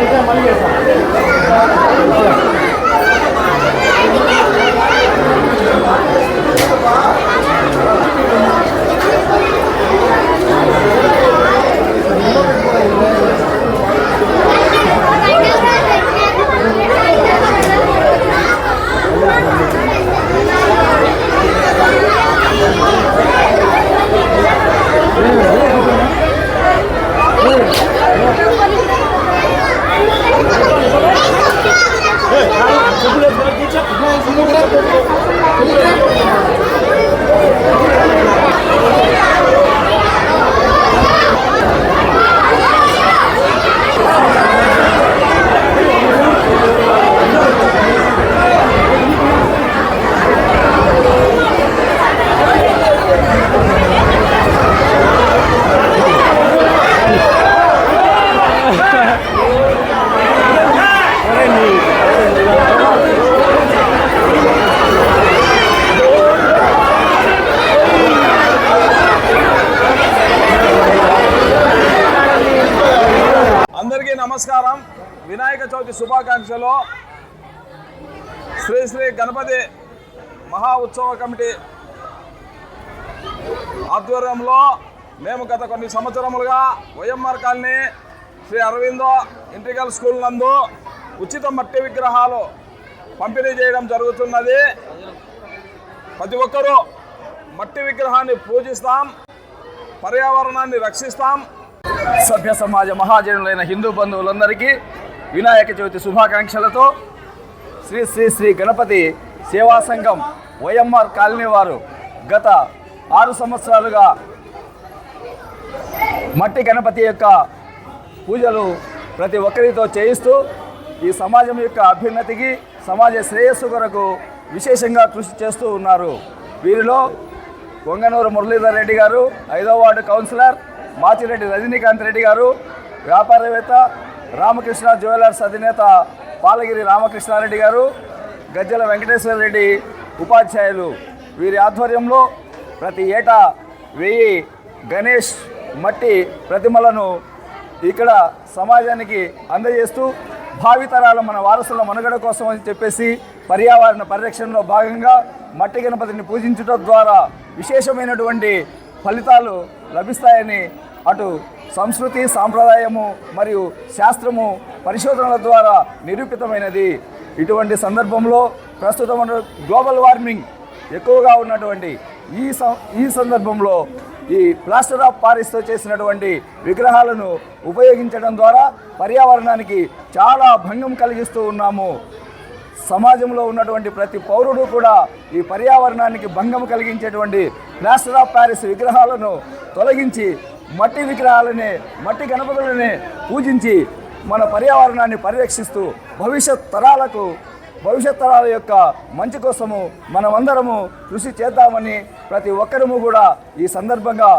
Thank you. అందరికీ నమస్కారం. వినాయక చవితి శుభాకాంక్షలు. శ్రీ శ్రీ గణపతి మహా ఉత్సవ కమిటీ ఆధ్వర్యంలో మేము గత కొన్ని సంవత్సరములుగా YMR colony Sri Aurobindo integral school నందు ఉచిత మట్టి విగ్రహాలు పంపిణీ చేయడం జరుగుతున్నది. ప్రతి ఒక్కరూ మట్టి విగ్రహాన్ని పూజిస్తాం పర్యావరణాన్ని రక్షిస్తాం. సభ్య సమాజ మహాజనులైన హిందూ బంధువులందరికీ వినాయక చవితి శుభాకాంక్షలతో శ్రీ శ్రీ శ్రీ గణపతి సేవా సంఘం వైఎంఆర్ కాలనీ వారు గత ఆరు సంవత్సరాలుగా మట్టి గణపతి యొక్క పూజలు ప్రతి ఒక్కరితో చేయిస్తూ ఈ సమాజం యొక్క అభ్యున్నతికి సమాజ శ్రేయస్సు కొరకు విశేషంగా కృషి చేస్తూ ఉన్నారు. వీరిలో కొంగనూరు మురళీధర్ రెడ్డి గారు ఐదో వార్డు కౌన్సిలర్ మాచిరెడ్డి రజనీకాంత్ రెడ్డి గారు వ్యాపారవేత్త రామకృష్ణ జ్యువెలర్స్ అధినేత పాలగిరి రామకృష్ణారెడ్డి గారు గజ్జల వెంకటేశ్వర రెడ్డి ఉపాధ్యాయులు. వీరి ఆధ్వర్యంలో ప్రతి ఏటా వెయ్యి గణేష్ మట్టి ప్రతిమలను ఇక్కడ సమాజానికి అందజేస్తూ భావితరాల మన వారసుల మనుగడ కోసం అని చెప్పేసి పర్యావరణ పరిరక్షణలో భాగంగా మట్టి గణపతిని పూజించడం ద్వారా విశేషమైనటువంటి ఫలితాలు లభిస్తాయని అటు సంస్కృతి సాంప్రదాయము మరియు శాస్త్రము పరిశోధనల ద్వారా నిరూపితమైనది. ఇటువంటి సందర్భంలో ప్రస్తుతం ఉన్న గ్లోబల్ వార్మింగ్ ఎక్కువగా ఉన్నటువంటి ఈ ఈ సందర్భంలో ఈ ప్లాస్టర్ ఆఫ్ పారిస్తో చేసినటువంటి విగ్రహాలను ఉపయోగించడం ద్వారా పర్యావరణానికి చాలా భంగం కలిగిస్తూ ఉన్నాము. సమాజంలో ఉన్నటువంటి ప్రతి పౌరుడు కూడా ఈ పర్యావరణానికి భంగం కలిగించేటువంటి ప్లాస్టర్ ఆఫ్ ప్యారిస్ విగ్రహాలను తొలగించి మట్టి విగ్రహాలనే మట్టి గణపతులనే పూజించి మన పర్యావరణాన్ని పరిరక్షిస్తూ భవిష్యత్ తరాలకు భవిష్యత్ తరాల యొక్క మంచి కోసము మనమందరము కృషి చేద్దామని ప్రతి ఒక్కరము కూడా ఈ సందర్భంగా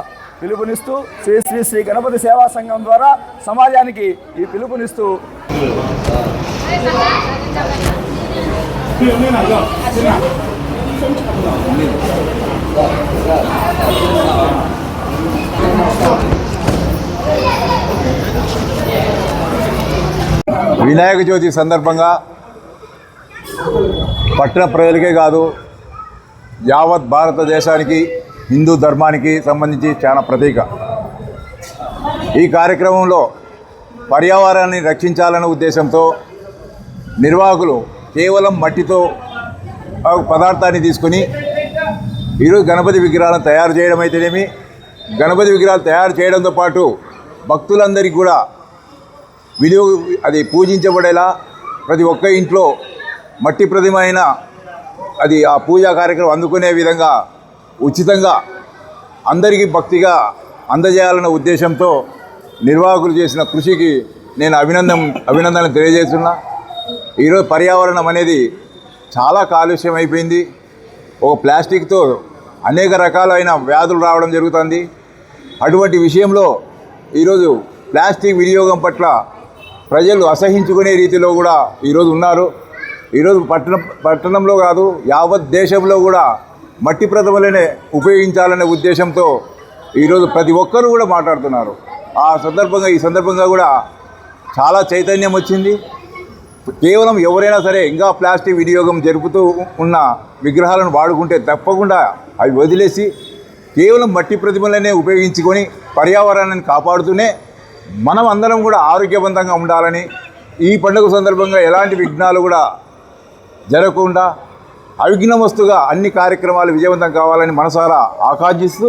పిలుపునిస్తూ శ్రీ శ్రీ శ్రీ గణపతి సేవా సంఘం ద్వారా సమాజానికి ఈ పిలుపునిస్తూ వినాయక చవితి సందర్భంగా పట్టణ ప్రజలకే కాదు యావత్ భారతదేశానికి హిందూ ధర్మానికి సంబంధించి చాలా ప్రతీక. ఈ కార్యక్రమంలో పర్యావరణాన్ని రక్షించాలనే ఉద్దేశంతో నిర్వాహకులు కేవలం మట్టితో ఆ పదార్థాన్ని తీసుకొని ఈరోజు గణపతి విగ్రహాలను తయారు చేయడం అయితేనేమి గణపతి విగ్రహాలు తయారు చేయడంతో పాటు భక్తులందరికీ కూడా వినియోగ అది పూజించబడేలా ప్రతి ఒక్క ఇంట్లో మట్టి ప్రతిమ అయినా అది ఆ పూజా కార్యక్రమం అందుకునే విధంగా ఉచితంగా అందరికీ భక్తిగా అందజేయాలన్న ఉద్దేశంతో నిర్వాహకులు చేసిన కృషికి నేను అభినందన అభినందనలు తెలియజేస్తున్నా. ఈరోజు పర్యావరణం అనేది చాలా కాలుష్యం అయిపోయింది. ఒక ప్లాస్టిక్తో అనేక రకాలైన వ్యాధులు రావడం జరుగుతుంది. అటువంటి విషయంలో ఈరోజు ప్లాస్టిక్ వినియోగం పట్ల ప్రజలు అసహించుకునే రీతిలో కూడా ఈరోజు ఉన్నారు. ఈరోజు పట్టణ పట్టణంలో కాదు యావత్ దేశంలో కూడా మట్టి ప్రథమలనే ఉపయోగించాలనే ఉద్దేశంతో ఈరోజు ప్రతి ఒక్కరూ కూడా మాట్లాడుతున్నారు. ఆ సందర్భంగా ఈ సందర్భంగా కూడా చాలా చైతన్యం వచ్చింది. కేవలం ఎవరైనా సరే ఇంకా ప్లాస్టిక్ వినియోగం జరుపుతూ ఉన్న విగ్రహాలను వాడుకుంటే తప్పకుండా అవి వదిలేసి కేవలం మట్టి ప్రతిమలనే ఉపయోగించుకొని పర్యావరణాన్ని కాపాడుతూనే మనం అందరం కూడా ఆరోగ్యవంతంగా ఉండాలని ఈ పండుగ సందర్భంగా ఎలాంటి విఘ్నాలు కూడా జరగకుండా అవిఘ్నమస్తుగా అన్ని కార్యక్రమాలు విజయవంతం కావాలని మనసారా ఆకాంక్షిస్తూ